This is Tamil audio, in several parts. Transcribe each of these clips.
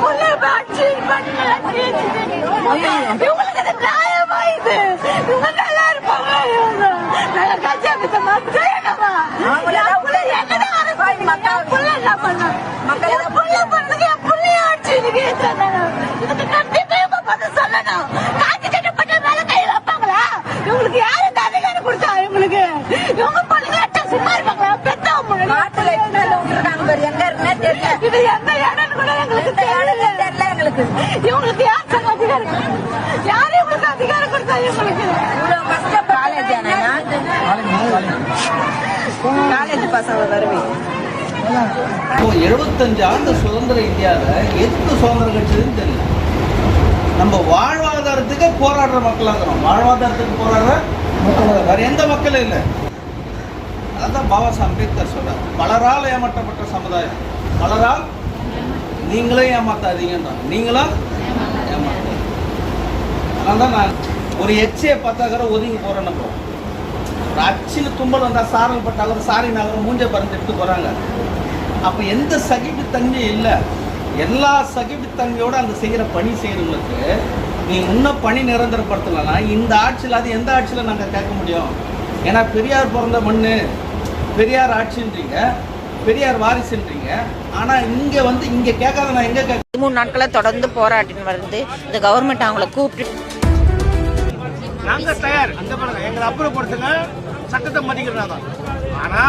புள்ள இவங்களுக்கு நியாயமா இது இவங்க மக்கள் சொல்லணும் மேல வைப்பாங்களா இவங்களுக்கு யாரு இந்த அதிகாரம் கொடுத்தா இவங்களுக்கு இவங்க பள்ளியாட்ட சும்மா இருப்பாங்களா பெத்தவங்க காட்டுல எத்தனை விட்டுருக்காங்க பாரு எங்க இருக்குன்னே தெரியல இது எந்த இடம்னு கூட எங்களுக்கு தெரியல. எங்களுக்கு. இவங்களுக்கு யார் அதிகாரம்? யாரு இவங்களுக்கு அதிகாரம் கொடுத்தா இவங்களுக்கு? இவ்வளவு கஷ்டப்பட்டு காலேஜ் காலேஜ் பசங்க இப்போ எழுபத்தஞ்சு ஆண்டு சுதந்திர இந்தியாவில் எதுக்கு சுதந்திரம் கிடைச்சதுன்னு தெரியல. நம்ம வாழ்வாதாரத்துக்கு போராடுற மக்களாகிறோம் வாழ்வாதாரத்துக்கு போராடுற மக்கள் வேற எந்த மக்களும் இல்லை. அதான் பாபா அம்பேத்கர் சொல்றார். பலரால் ஏமாற்றப்பட்ட சமுதாயம். பலரால் நீங்களும் ஏமாத்தாதீங்கன்றான் நீங்களும் ஏமாத்தாதீங்க அதனால தான் நான் ஒரு எச்சையை பார்த்தாக்கிற ஒதுங்கி போகிறேன் நம்ம ஒரு அச்சில் தும்பல் வந்தால் சாரல் பட்டாலும் சாரி நகரம் மூஞ்ச பறந்து எடுத்து போகிறாங்க அப்போ எந்த சகிப்புத்தன்மையும் இல்லை. எல்லா சகிப்புத்தன்மையோடு அந்த செய்கிற பணி செய்கிறவங்களுக்கு நீ இன்னும் பணி நிரந்தரப்படுத்தலைன்னா இந்த ஆட்சியில் அது எந்த ஆட்சியில் நாங்கள் கேட்க முடியும்? ஏன்னா பெரியார் பிறந்த மண்ணு பெரியார் ஆட்சின்றீங்க. பெரியார் வாரிசுன்றீங்க. ஆனால் இங்கே வந்து இங்கே கேட்காத நான் எங்கே கேட்க மூணு நாட்களா தொடர்ந்து போராட்டின்னு வருது. இந்த கவர்மெண்ட் அவங்கள கூப்பிட்டு நாங்க தயார். அந்த பாருங்க எங்களை அப்புறப்படுத்துங்க. சட்டத்தை மதிக்கிறாங்க ஆனா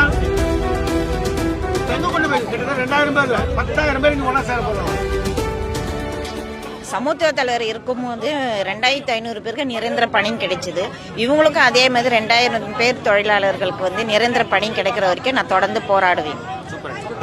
எங்க கொண்டு போய்? கிட்டத்தட்ட ரெண்டாயிரம் பேர் இல்ல. பத்தாயிரம் பேர் இங்க ஒன்னா சேர போறாங்க. சமூக தலைவர் இருக்கும்போது ரெண்டாயிரத்தி ஐநூறு பேருக்கு நிரந்தர பணி கிடைச்சது. இவங்களுக்கும் அதே மாதிரி ரெண்டாயிரம் பேர் தொழிலாளர்களுக்கு வந்து நிரந்தர பணி கிடைக்கிற வரைக்கும் நான் தொடர்ந்து போராடுவேன்.